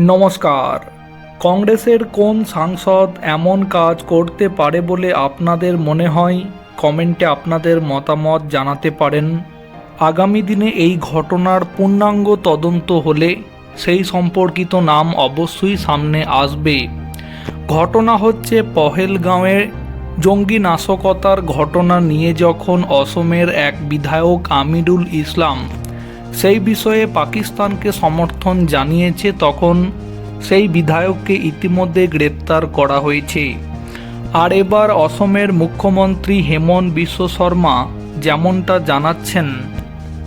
নমস্কার। কংগ্রেসের কোন সাংসদ এমন কাজ করতে পারে বলে আপনাদের মনে হয়? কমেন্টে আপনাদের মতামত জানাতে পারেন। আগামী দিনে এই ঘটনার পূর্ণাঙ্গ তদন্ত হলে সেই সম্পর্কিত নাম অবশ্যই সামনে আসবে। ঘটনা হচ্ছে পহেলগাঁওয়ে জঙ্গি নাশকতার ঘটনা নিয়ে যখন অসমের এক বিধায়ক আমিরুল ইসলাম সেই বিষয়ে পাকিস্তানকে সমর্থন জানিয়েছে তখন সেই বিধায়ককে ইতিমধ্যে গ্রেপ্তার করা হয়েছে। আর এবার অসমের মুখ্যমন্ত্রী হেমন্ত বিশ্ব শর্মা যেমনটা জানাচ্ছেন,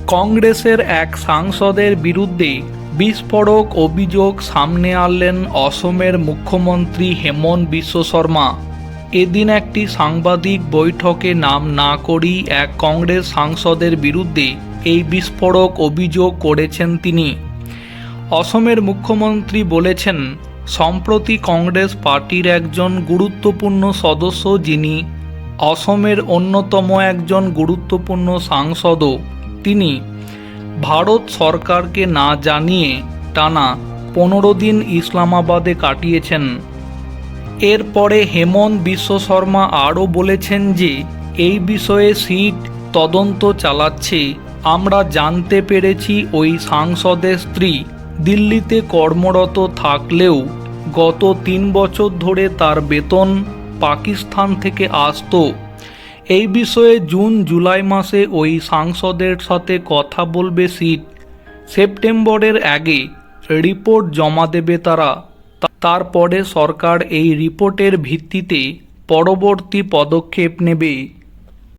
কংগ্রেসের এক সাংসদের বিরুদ্ধে বিস্ফোরক অভিযোগ সামনে আনলেন অসমের মুখ্যমন্ত্রী হেমন্ত বিশ্ব শর্মা। এদিন একটি সাংবাদিক বৈঠকে নাম না করেই এক কংগ্রেস সাংসদের বিরুদ্ধে এই বিস্ফোরক অভিযোগ করেছেন তিনি। অসমের মুখ্যমন্ত্রী বলেছেন, সম্প্রতি কংগ্রেস পার্টির একজন গুরুত্বপূর্ণ সদস্য যিনি অসমের অন্যতম একজন গুরুত্বপূর্ণ সাংসদও, তিনি ভারত সরকারকে না জানিয়ে টানা পনেরো দিন ইসলামাবাদে কাটিয়েছেন। এরপরে হেমন্ত বিশ্ব শর্মা আরও বলেছেন যে, এই বিষয়ে সিট তদন্ত চালাচ্ছে। আমরা জানতে পেরেছি ওই সাংসদের স্ত্রী দিল্লিতে কর্মরত থাকলেও গত তিন বছর ধরে তার বেতন পাকিস্তান থেকে আসতো। এই বিষয়ে জুন জুলাই মাসে ওই সাংসদের সাথে কথা বলবে সিট। সেপ্টেম্বরের আগে রিপোর্ট জমা দেবে তারা। তারপরে সরকার এই রিপোর্টের ভিত্তিতে পরবর্তী পদক্ষেপ নেবে।